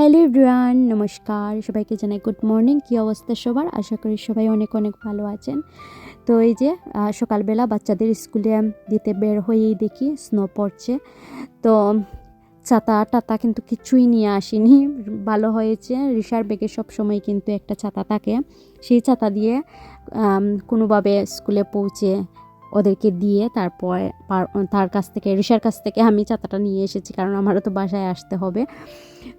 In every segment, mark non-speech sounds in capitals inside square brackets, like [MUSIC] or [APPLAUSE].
Hello everyone, নমস্কার। সবাইকে জানাই গুড মর্নিং। কী অবস্থা সবার? আশা করি সবাই অনেক অনেক ভালো আছেন। তো এই যে সকালবেলা বাচ্চাদের স্কুলে দিতে বের হয়েই দেখি স্নো পড়ছে। তো ছাতা টাতা কিন্তু কিছুই নিয়ে আসিনি। ভালো হয়েছে। রিসার ব্যাগে সবসময় কিন্তু একটা ছাতা থাকে। সেই ছাতা দিয়ে কোনোভাবে স্কুলে পৌঁছে ওদেরকে দিয়ে তারপর তার কাছ থেকে রিসার কাছ থেকে আমি ছাতাটা নিয়ে এসেছি, কারণ আমারও তো বাসায় আসতে হবে।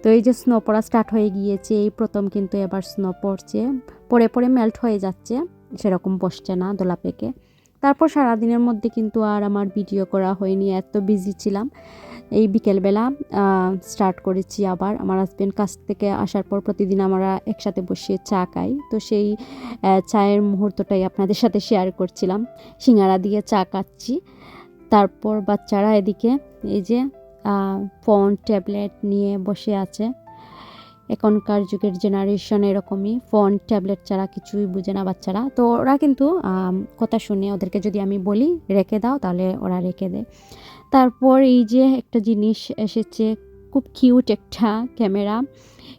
তো এই যে স্নো পড়া স্টার্ট হয়ে গিয়েছে, এই প্রথম কিন্তু এবার স্নো পড়ছে। পরে পরে মেল্ট হয়ে যাচ্ছে, সেরকম বসছে না দোলা পেকে। তারপর সারাদিনের মধ্যে কিন্তু আর আমার ভিডিও করা হয়নি, এত বিজি ছিলাম। এই বিকেলবেলা স্টার্ট করেছি আবার। আমার হাজব্যান্ড কাছ থেকে আসার পর প্রতিদিন আমরা একসাথে বসে চা খাই। তো সেই চায়ের মুহূর্তটাই আপনাদের সাথে শেয়ার করছিলাম। সিঙ্গারা দিয়ে চা খাচ্ছি। তারপর বাচ্চারা এদিকে, এই যে ফোন ট্যাবলেট নিয়ে বসে আছে। এখনকার যুগের জেনারেশন এরকমই ফোন ট্যাবলেট ছাড়া কিছুই বুঝে না বাচ্চারা। তো ওরা কিন্তু কথা শুনে ওদেরকে যদি আমি বলি, রেখে দাও, তাহলে ওরা রেখে দেয়। তারপর এই যে একটা জিনিস এসেছে, খুব কিউট একটা ক্যামেরা।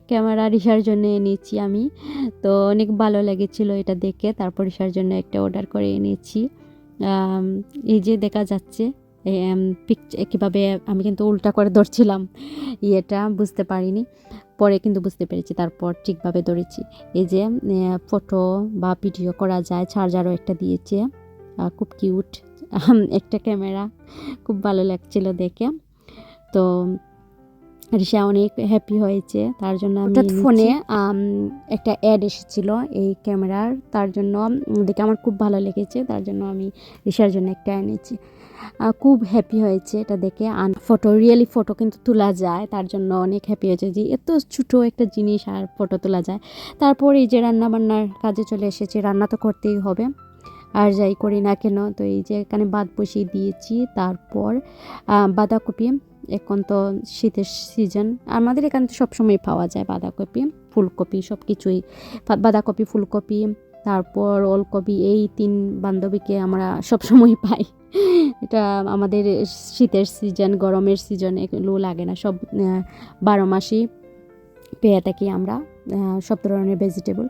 ক্যামেরা রিসার জন্য এনেছি আমি। তো অনেক ভালো লেগেছিল এটা দেখে। তারপর রিসার জন্য একটা অর্ডার করে এনেছি। এই যে দেখা যাচ্ছে পিকচার কীভাবে আমি কিন্তু উল্টা করে ধরছিলাম ইয়েটা, বুঝতে পারিনি। পরে কিন্তু বুঝতে পেরেছি, তারপর ঠিকভাবে ধরেছি। এই যে ফটো বা ভিডিও করা যায় চার্জারও একটা দিয়েছে। খুব কিউট একটা ক্যামেরা। খুব ভালো লাগছিল দেখে। তো রিসা অনেক হ্যাপি হয়েছে তার জন্য আমি হঠাৎ ফোনে? একটা অ্যাড এসেছিল এই ক্যামেরার তার জন্য দেখে আমার খুব ভালো লেগেছে তার জন্য আমি রিসার জন্য একটা এনেছি। খুব হ্যাপি হয়েছে এটা দেখে। আন ফটো রিয়েলি ফটো কিন্তু তোলা যায় তার জন্য অনেক হ্যাপি হয়েছে যে এত ছোটো একটা জিনিস আর ফটো তোলা যায়। তারপর এই যে রান্নাবান্নার কাজে চলে এসেছে রান্না তো করতেই হবে। আর যাই করি না কেন, তো এই যে এখানে ভাত বসিয়ে দিয়েছি, তারপর বাঁধাকপি, এখন তো শীতের সিজন আমাদের এখানে তো সবসময় পাওয়া যায় বাঁধাকপি, ফুলকপি সব কিছুই বাঁধাকপি, ফুলকপি, তারপর ওলকপি, এই তিন বান্ধবীকে আমরা সবসময় পাই। এটা আমাদের শীতের সিজন গরমের সিজন এগুলো লাগে না, সব বারো মাসই পেয়ে থাকি আমরা সব ধরনের ভেজিটেবল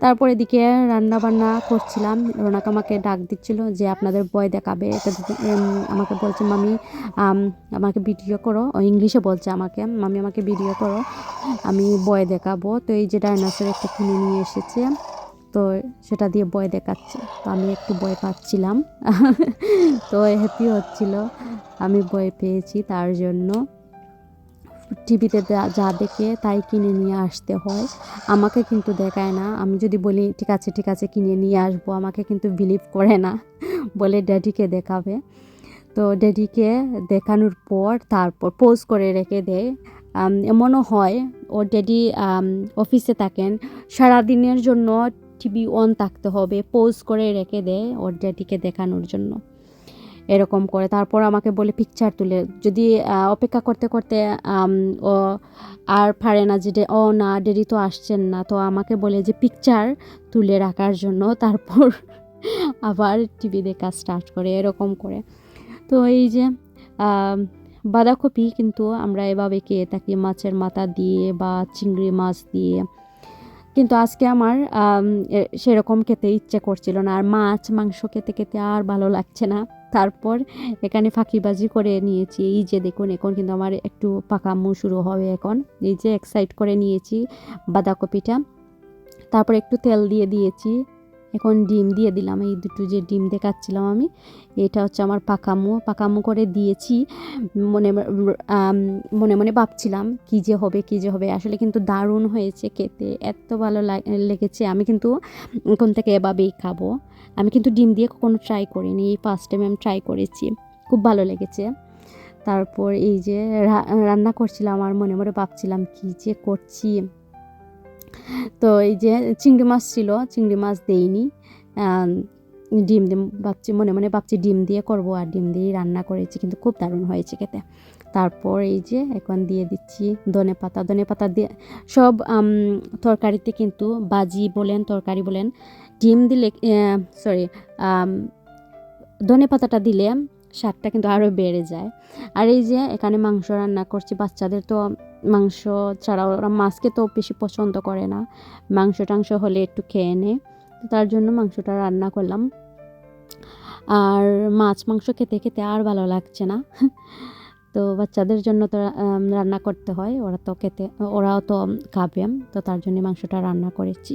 তারপর এদিকে রান্না বান্না করছিলাম। রোনাক আমাকে ডাক দিচ্ছিল যে আপনাদের বয় দেখাবে। এটা আমাকে বলছে মামি আম, আমাকে ভিডিও করো। ও ইংলিশে বলছে আমাকে মামি আমাকে ভিডিও করো। আমি বয় দেখাবো। তো এই যে ডাইনোসর একটা কিনে নিয়ে এসেছে তো সেটা দিয়ে বয় দেখাচ্ছে। তো আমি একটু বয় পাচ্ছিলাম। [LAUGHS] তো হ্যাপি হচ্ছিল। আমি বয় পেয়েছি তার জন্য। টিভিতে যা দেখে তাই কিনে নিয়ে আসতে হয়। আমাকে কিন্তু দেখায় না। আমি যদি বলি, ঠিক আছে ঠিক আছে, কিনে নিয়ে আসব। আমাকে কিন্তু বিলিভ করে না। বলে ড্যাডিকে দেখাবে। তো ড্যাডিকে দেখানোর পর তারপর পোজ করে রেখে দেয়। এমনও হয়, ওর ড্যাডি অফিসে থাকেন। সারাদিনের জন্য টিভি অন থাকতে হবে। পোজ করে রেখে দেয় ওর ড্যাডিকে দেখানোর জন্য। এরকম করে। তারপর আমাকে বলে পিকচার তুলে। যদি অপেক্ষা করতে করতে ও, আর পারে না যে, ও না ডেরি তো আসছেন না। তো আমাকে বলে যে পিকচার তুলে রাখার জন্য। [LAUGHS] তারপর আবার টিভি দেখা স্টার্ট করে, এরকম করে। তো এই যে বাঁধাকপি কিন্তু আমরা এভাবে খেয়ে থাকি, মাছের মাথা দিয়ে বা চিংড়ি মাছ দিয়ে। কিন্তু আজকে আমার সেরকম খেতে ইচ্ছে করছিল না। আর মাছ, মাংস খেতে খেতে আর ভালো লাগছে না। তারপর এখানে ফাঁকিবাজি করে নিয়েছি। এই যে দেখুন, এখন কিন্তু আমার একটু পাকা মু শুরু হবে এখন। এই যে এক সাইড করে নিয়েছি বাঁধাকপিটা। তারপর একটু তেল দিয়ে দিয়েছি। এখন ডিম দিয়ে দিলাম। এই দুটো যে ডিম দেখাচ্ছিলাম আমি, এটা হচ্ছে আমার পাকামো। পাকামো করে দিয়েছি। মনে মনে মনে ভাবছিলাম, কী যে হবে, কী যে হবে। আসলে কিন্তু দারুণ হয়েছে খেতে। এত ভালো লাগ- লেগেছে। আমি কিন্তু এখন থেকে এভাবেই খাব। আমি কিন্তু ডিম দিয়ে কখনো ট্রাই করিনি। এই ফার্স্ট টাইম আমি ট্রাই করেছি। খুব ভালো লেগেছে। তারপর এই যে রান্না করছিলাম আর মনে মনে ভাবছিলাম, কী যে করছি? তো এই যে চিংড়ি মাছ ছিল, চিংড়ি মাছ দেইনি। ডিম দিয়ে ভাবছি, মনে মনে ভাবছি ডিম দিয়ে করব আর ডিম দিয়েই রান্না করেছি, কিন্তু খুব দারুণ হয়েছে খেতে। তারপর এই যে এখন দিয়ে দিচ্ছি ধনে পাতা। ধনে পাতা দিয়ে সব তরকারিতে কিন্তু বাজি বলেন, তরকারি বলেন, ডিম দিলে সরি ধনে পাতাটা দিলে স্বাদটা কিন্তু আরও বেড়ে যায়। আর এই যে এখানে মাংস রান্না করছি, বাচ্চাদের তো মাংস ছাড়া ওরা মাছকে তো বেশি পছন্দ করে না। মাংস টাংস হলে একটু খেয়ে তো তার জন্য মাংসটা রান্না করলাম। আর মাছ মাংস খেতে খেতে আর ভালো লাগছে না। তো বাচ্চাদের জন্য তো রান্না করতে হয়, ওরা তো খেতে, ওরাও তো খাবে। তো তার জন্য মাংসটা রান্না করেছি।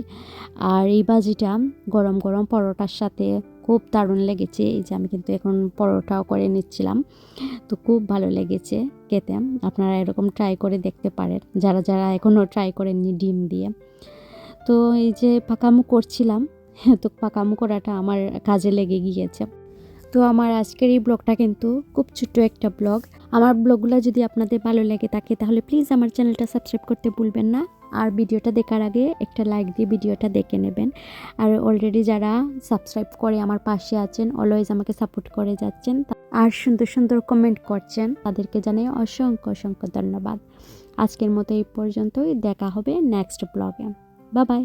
আর এই বাজিটা গরম গরম পরোটার সাথে খুব দারুণ লেগেছে। এই যে আমি কিন্তু এখন পরোটাও করে নিচ্ছিলাম। তো খুব ভালো লেগেছে খেতে। আপনারা এরকম ট্রাই করে দেখতে পারেন। যারা যারা এখনও ট্রাই করেননি ডিম দিয়ে। তো এই যে পাকামু করছিলাম, [LAUGHS] তো পাকামু করাটা আমার কাজে লেগে গিয়েছে। তো আমার আজকের এই ব্লগটা কিন্তু খুব ছোট্ট একটা ব্লগ। আমার ব্লগগুলো যদি আপনাদের ভালো লেগে থাকে, তাহলে প্লিজ আমার চ্যানেলটা সাবস্ক্রাইব করতে ভুলবেন না। আর ভিডিওটা দেখার আগে একটা লাইক দিয়ে ভিডিওটা দেখে নেবেন। আর অলরেডি যারা সাবস্ক্রাইব করে আমার পাশে আছেন অলওয়েজ আমাকে সাপোর্ট করে যাচ্ছেন আর সুন্দর সুন্দর কমেন্ট করছেন, তাদেরকে জানাই অসংখ্য অসংখ্য ধন্যবাদ। আজকের মতো এই পর্যন্তই, দেখা হবে নেক্সট ব্লগে বা বাই